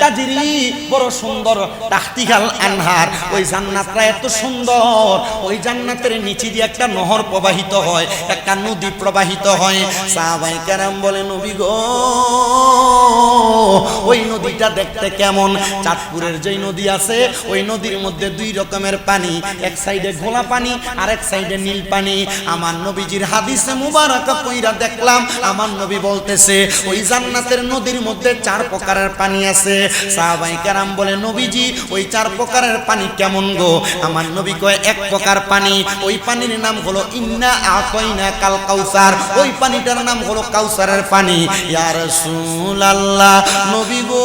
তাজিরি বড় সুন্দর তাহতিহাল আনহার। ওই জান্নাতটা এত সুন্দর, ওই জান্নাতের নিচে দিয়ে একটা নহর প্রবাহিত হয়, একটা নদী প্রবাহিত হয়। সাহাবাই কারাম বলে, নবী গো নদীটা দেখতে কেমন? চাঁদপুরের যেই নদী আছে, ওই নদীর মধ্যে দুই রকমের পানি। এক সাইডে ঘোলা পানি আর এক সাইডে নীল পানি। আমার নবীজির হাদিসে মুবারকা কইরা দেখলাম, আমার নবী বলতেছে, ওই জান্নাতের নদীর মধ্যে চার প্রকারের পানি আছে। সাহাবাই কেরাম বলে, নবীজি, ওই চার প্রকারের পানি কেমন গো? আমার নবী কয়, এক প্রকার পানি, ওই পানির নাম হলো ইন্না আতইনা কাল কাউসার। ওই পানিটার নাম হলো কাউসারের পানি। ইয়া রাসূলুল্লাহ, নবী গো।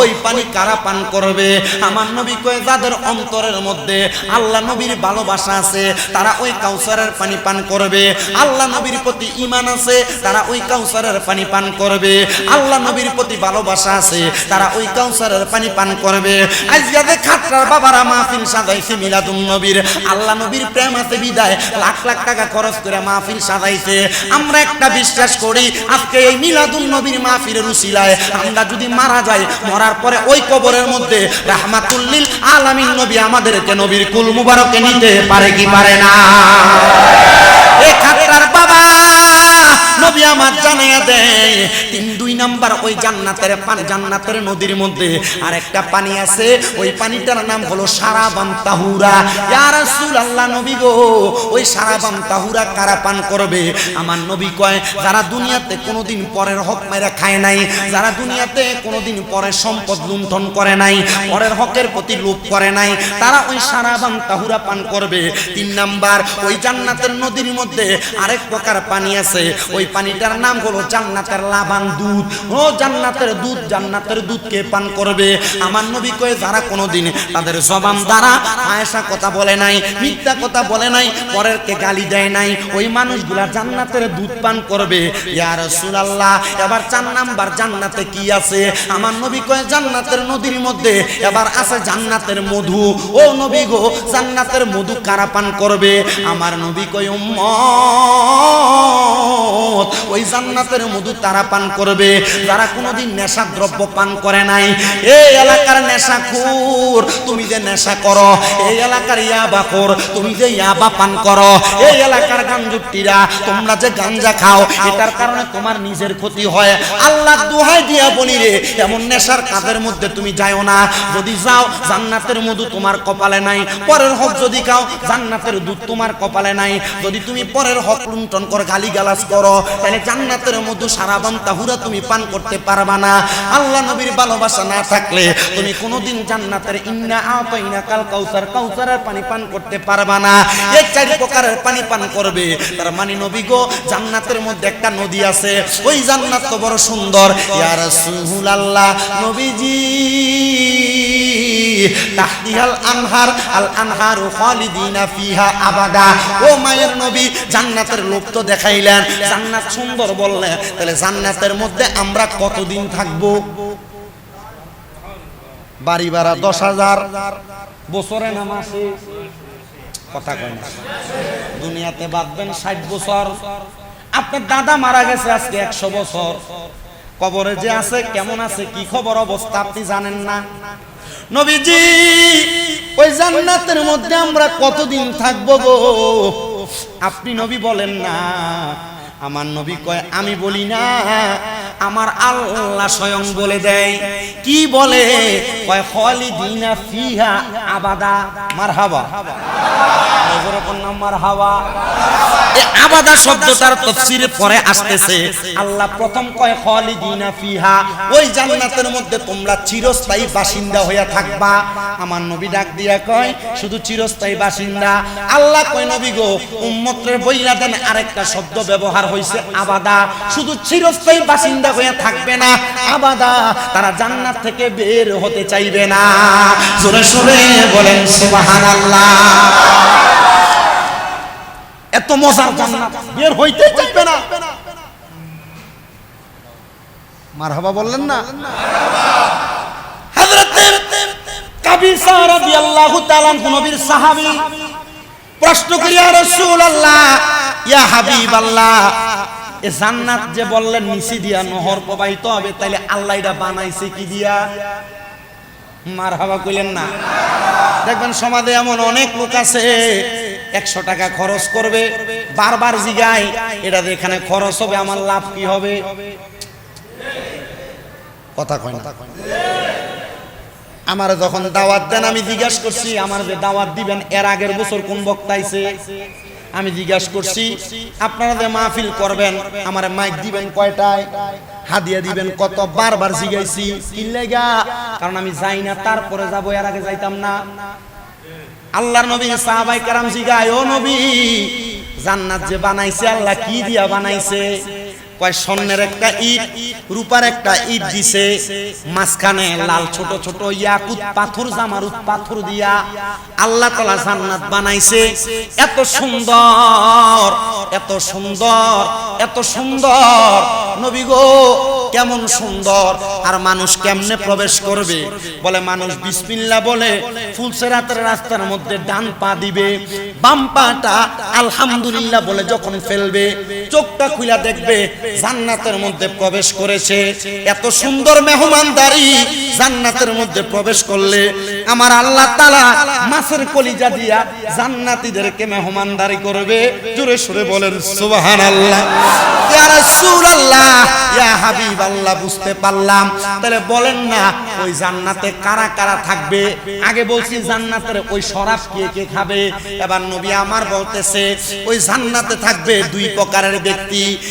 ওই পানি কারা পান করবে? আমার নবী কয়, যাদের অন্তরের মধ্যে আল্লাহ নবীর ভালোবাসা আছে, তারা ওই কাউসারের পানি পান করবে। আল্লাহ নবীর প্রতি ঈমান আছে, তারা ওই কাউসারের পানি পান করবে। আল্লাহ নবীর প্রতি ভালোবাসা আছে, তারা ওই কাউসারের পানি পান করবে। আজকে খাটরার বাবারা মাহফিল সাজাইছে মিলাদুন নবীর, আল্লাহ নবীর প্রেম আছে বিদায়, লাখ লাখ টাকা খরচ করে মাহফিল সাজাইছে। আমরা একটা বিশ্বাস করি, আজকে এই মিলাদুন নবীর মাহফিলের উসিলায় আমরা যদি মারা যাই মরার পরে ওই কবরের মধ্যে রাহমাতুল্লিল আলামিন নবী আমাদেরকে নবীর কুল মুবারকে নিতে পারে কি পারে না? নবী আমার জানাইয়া দেয়, তিন, দুই নাম্বার ওই জান্নাতের পান, জান্নাতের নদীর মধ্যে আর একটা পানি আছে, ওই পানিটার নাম হলো সারাবান তাহুরা। ইয়া রাসূলুল্লাহ নবী গো, ওই সারাবান তাহুরা কারা পান করবে? আমার নবী কয়, যারা দুনিয়াতে কোনোদিন পরের হক মেরে খায় নাই, যারা দুনিয়াতে কোনোদিন পরের সম্পদ লুণ্ঠন করে নাই, পরের হকের প্রতি লোভ করে নাই, তারা ওই সারাবান তাহুরা পান করবে। তিন নাম্বার, ওই জান্নাতের নদীর মধ্যে আরেক প্রকার পানি আছে, ওই পানিটার নাম হলো জান্নাতের লাবান দুধ। ও জান্নাতের দুধ, জান্নাতের দুধকে পান করবে? আমার নবী কয়ে, যারা কোনোদিন তাদের জবান দ্বারা আয়েশা কথা বলে নাই, মিথ্যা কথা বলে নাই, পরেরকে গালি দেয় নাই, ওই মানুষগুলা জান্নাতের দুধ পান করবে। ইয়া রাসূলুল্লাহ, এবার চার নাম্বার জান্নাতে কি আছে? আমার নবী কয়ে, জান্নাতের নদীর মধ্যে এবার আছে জান্নাতের মধু। ও নবী গো, জান্নাতের মধু কারা পান করবে? আমার নবী কয় উম্মত ওই জান্নাতের মধু তারা পান করবে। যারা কোনোদিন নেশা দ্রব্য পান করে নাই, এই এলাকার নেশা খুর তুমি যে নেশা করো, এই এলাকার ইয়াবা খোর তুমি যে ইয়াবা পান করো, এই এলাকার গাঞ্জুটিরা তোমরা যে গাঞ্জা খাও, এটার কারণে তোমার নিজের ক্ষতি হয়। আল্লাহ দোহাই দিয়া বলি রে, এমন নেশার কাজের মধ্যে তুমি যাও না। যদি যাও, জান্নাতের মধু তোমার কপালে নাই। পরের হক যদি খাও, জান্নাতের দুধ তোমার কপালে নাই। যদি তুমি পরের হক লুণ্ঠন কর গালি গালাজ করো তাহলে জান্নাতের মধু সারাবান তাহুরা তুমি পান করতে পারবা না। আল্লাহ নবীর ভালোবাসা না থাকলে তুমি কোনোদিন জান্নাতের ইন্না আতাইনা কাল কাউসার, কাউসারের পানি পান করতে পারবা না। এই চারি প্রকারের পানি পান করবে। তার মানে নবী গো, জান্নাতের মধ্যে একটা নদী আছে। ওই জান্নাত তো বড় সুন্দর। ইয়া রাসূলুল্লাহ, নবীজি। তাহতিহাল আনহার, আল আনহারু ফিহা আবাদা। ও মায়ের নবী, জান্নাতের লোক তো দেখাইলেন। জান্নাত সুন্দর বললেন তাহলে জান্নাতের মধ্যে আমরা কতদিন থাকব? বাড়ি ভাড়া দশ হাজার, বছরে না মাসে? কথা কয় না। দুনিয়াতে বাঁচবেন ষাট বছর, আপনার দাদা মারা গেছে আজকে একশো বছর। কবরে যে আছে, কেমন আছে, কি খবর অবস্থা আপনি জানেন না। নবীজি, ওই জান্নাতের মধ্যে আমরা কতদিন থাকব গো? আপনি নবী বলেন না। আমার নবী কয়, আমি বলি না, আমার আল্লাহ স্বয়ং বলে দেয়। কি বলে? কয় ফিহা আবাদা নজরে কন্যা মারহাবা। এই আবাদা শব্দটার তাফসীরে পরে আসতেছে। আল্লাহ প্রথম কয় খালিদিনা ফিহা। ওই জান্নাতের মধ্যে তোমরা চিরস্থায়ী বাসিন্দা হইয়া থাকবা। আমার নবী ডাক দিয়া কয় শুধু চিরস্থায়ী বাসিন্দা? আল্লাহ কয় নবী গো উম্মতের বইলা দেন আরেকটা শব্দ ব্যবহার হইছে আবাদা। শুধু চিরস্থায়ী বাসিন্দা হইয়া থাকবে না আবাদা। তারা জান্নাত থেকে বের হতে চাইবে না। জোরে সোরে। বলেন সুবহানাল্লাহ। এত মজার জান্নাত বের হইতে চাইবে না। মারহাবা বললেন না? কাবিসা রাদিয়াল্লাহু তাআলা নবীর সাহাবী প্রশ্ন করি ইয়া রাসূলুল্লাহ ইয়া হাবিবাল্লাহ এ জান্নাত যে বললেন নিচে দিয়া নহর প্রবাহিত হবে তাইলে আল্লাহ এটা বানাইছে কি দিয়া? মার হাওয়া কইলেন না। দেখবেন সমাজে এমন অনেক লোক আছে, একশো টাকা খরচ করবে, বারবার জিগায়, এটা এখানে খরচ হবে, আমার লাভ কি হবে? কথা কয় না। আমার যখন দাওয়াত দেন, আমি জিজ্ঞাসা করছি, আমার যে দাওয়াত দিবেন, এর আগের বছর কোন বক্তা বক্তাইছে আমি জিজ্ঞাসা করছি, আপনারা যে মাহফিল করবেন, আমার মাইক দিবেন কয়টায়? হাদিয়া দিবেন কত? বারবার জিগাইছি কি লেগা? কারণ আমি যাই না, তারপরে যাব, এর আগে যাইতাম না। আল্লাহর নবী, সাহাবাই কারাম জিগায়, ও নবী, জান্নাত যে বানাইছে, আল্লাহ কি দিয়া বানাইছে? একটা ইট, রূপার একটা ইট মাঝখানে লাল ছোট ছোট পাথর দিয়া এত সুন্দর এত সুন্দর এত সুন্দর। কেমন সুন্দর। আর মানুষ কেমনে প্রবেশ করবে? বলে মানুষ বিসমিল্লা বলে, ফুলসেরাতের রাস্তার মধ্যে ডান পা দিবে, বাম পাটা আলহামদুলিল্লাহ বলে যখন ফেলবে, চোখটা খুলা দেখবে জান্নাতের মধ্যে প্রবেশ করেছে। এত সুন্দর মেহমানদারি জান্নাতের মধ্যে প্রবেশ করলে আমার আল্লাহ তালা মাছের কলিজা দিয়া জান্নাতীদেরকে মেহমানদারি করবে। জোরে সুরে বলেন সুবাহান আল্লাহ রাসূলুল্লাহ হাবিব আল্লাহ বুঝতে পারলাম। তাহলে বলেন না, ওই জান্নাতে কারা কারা থাকবে? আগে বলছি জান্নাতের ওই শরাব কে কে খাবে? এবার নবী আমার বলতেছে, ওই জান্নাতে থাকবে দুই প্রকারের ব্যক্তি।